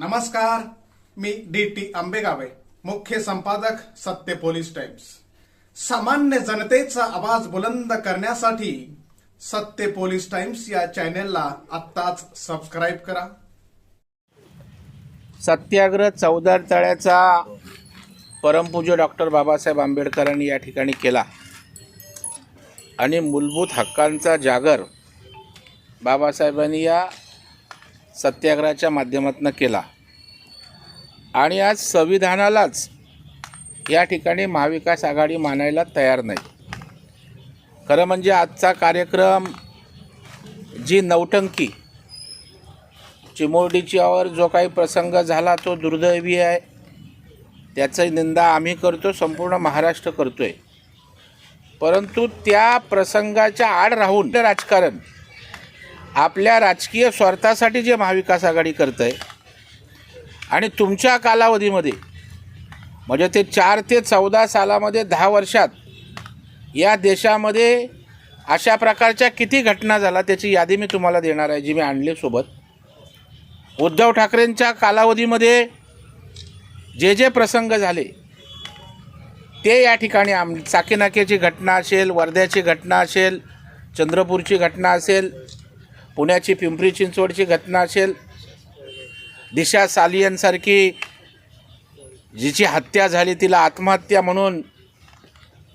नमस्कार मी D T आंबेगावे मुख्य संपादक सत्य पोलीस टाइम्स. सामान्य जनतेचा आवाज बुलंद करण्यासाठी सत्य पोलीस टाइम्स या चॅनेलला आत्ताच सबस्क्राईब करा. सत्याग्रह चौदार तळ्याचा परमपूज्य डॉक्टर बाबासाहेब आंबेडकरांनी या ठिकाणी केला. आणि मूलभूत हक्कांचा जागर बाबासाहेबांनी या सत्याग्रहाच्या माध्यमातून केला. आणि आज संविधानालाच या ठिकाणी महाविकास आघाडी मानायला तयार नाही. खरं म्हणजे आजचा कार्यक्रम जी नौटंकी चिमोरडीच्यावर जो काही प्रसंग झाला तो दुर्दैवी आहे. त्याची निंदा आम्ही करतो संपूर्ण महाराष्ट्र करतो आहे परंतु त्या प्रसंगाच्या आड राहून ते राजकारण आपल्या राजकीय स्वार्थासाठी जे महाविकास आघाडी करत आहे आणि तुमच्या कालावधीमध्ये म्हणजे ते चार ते चौदा सालामध्ये दहा वर्षात या देशामध्ये अशा प्रकारच्या किती घटना झाल्या त्याची यादी मी तुम्हाला देणार आहे जी मी आणली सोबत. उद्धव ठाकरेंच्या कालावधीमध्ये जे जे प्रसंग झाले ते या ठिकाणी आम चाकीनाक्याची घटना असेल वर्ध्याची घटना असेल चंद्रपूरची घटना असेल पुण्याची पिंपरी चिंचवडची घटना असेल दिशा सालियनसारखी जिची हत्या झाली तिला आत्महत्या म्हणून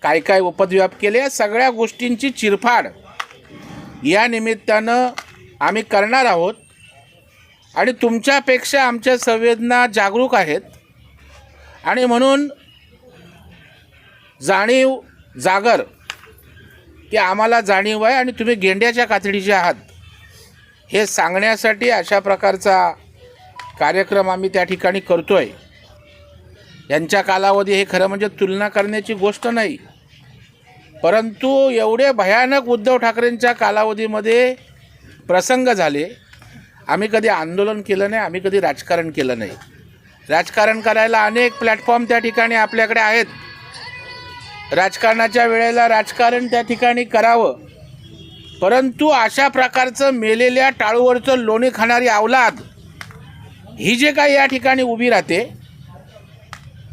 काय काय उपद्व्याप केले या सगळ्या गोष्टींची चिरफाड या निमित्तानं आम्ही करणार आहोत. आणि तुमच्यापेक्षा आमच्या संवेदना जागरूक आहेत. आणि म्हणून जाणीव जागर की आम्हाला जाणीव आहे आणि तुम्ही गेंड्याच्या कातडीचे आहात. हे सांगण्यासाठी अशा प्रकारचा कार्यक्रम आम्ही त्या ठिकाणी करतो आहे यांच्या कालावधी हे खरं म्हणजे तुलना करण्याची गोष्ट नाही. परंतु एवढे भयानक उद्धव ठाकरेंच्या कालावधीमध्ये प्रसंग झाले. आम्ही कधी आंदोलन केलं नाही आम्ही कधी राजकारण केलं नाही. राजकारण करायला अनेक प्लॅटफॉर्म त्या ठिकाणी आपल्याकडे आहेत. राजकारणाच्या वेळेला राजकारण त्या ठिकाणी करावं. परंतु अशा प्रकारचं मेलेल्या टाळूवरचं लोणी खाणारी अवलाद ही जे काही या ठिकाणी उभी राहते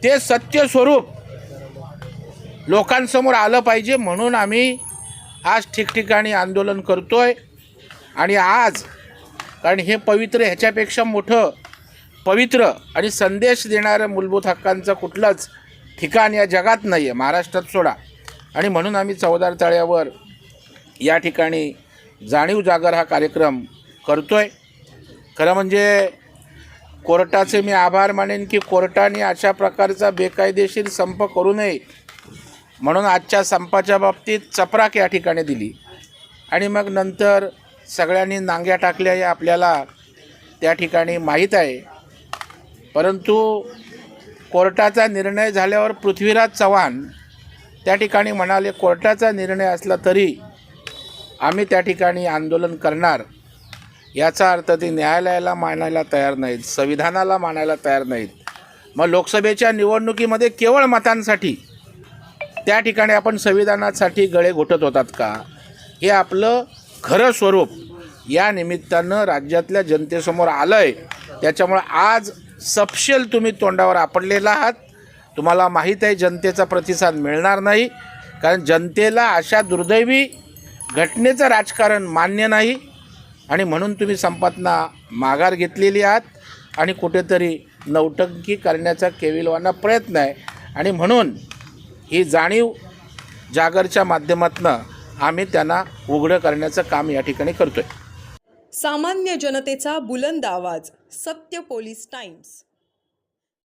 ते सत्य स्वरूप लोकांसमोर आलं पाहिजे म्हणून आम्ही आज ठिकठिकाणी आंदोलन करतो आहे आणि आज कारण हे पवित्र ह्याच्यापेक्षा मोठं पवित्र आणि संदेश देणारं मूलभूत हक्कांचं कुठलंच ठिकाण या जगात नाही आहे महाराष्ट्रात सोडा. आणि म्हणून आम्ही चौदार तळ्यावर या ठिकाणी जाणीव जागर हा कार्यक्रम करतो आहे खरं म्हणजे कोर्टाचे मी आभार मानेन की कोर्टाने अशा प्रकारचा बेकायदेशीर संप करू नये म्हणून आजच्या संपाच्या बाबतीत चपराक या ठिकाणी दिली. आणि मग नंतर सगळ्यांनी नांग्या टाकल्या हे आपल्याला त्या ठिकाणी माहीत आहे. परंतु कोर्टाचा निर्णय झाल्यावर पृथ्वीराज चव्हाण त्या ठिकाणी म्हणाले कोर्टाचा निर्णय असला तरी आम्ही त्या ठिकाणी आंदोलन करणार याचा अर्थ ते न्यायालयाला मानायला तयार नाहीत संविधानाला मानायला तयार नाहीत. मग लोकसभेच्या निवडणुकीमध्ये केवळ मतांसाठी त्या ठिकाणी आपण संविधानासाठी गळे घोटत होतात का? हे आपलं खरं स्वरूप या निमित्तानं राज्यातल्या जनतेसमोर आलं आहे त्याच्यामुळं आज सपशेल तुम्ही तोंडावर आपडलेला आहात. तुम्हाला माहीत आहे जनतेचा प्रतिसाद मिळणार नाही. कारण जनतेला अशा दुर्दैवी घटनेचं राजकारण मान्य नाही आणि म्हणून तुम्ही संपातना माघार घेतलेली आहात आणि कुठेतरी नौटंकी करण्याचा केविलवाना प्रयत्न आहे. आणि म्हणून ही जाणीव जागरच्या माध्यमातून आम्ही त्यांना उघडं करण्याचं काम या ठिकाणी करतो आहे सामान्य जनतेचा बुलंद आवाज सत्य पोलीस टाइम्स.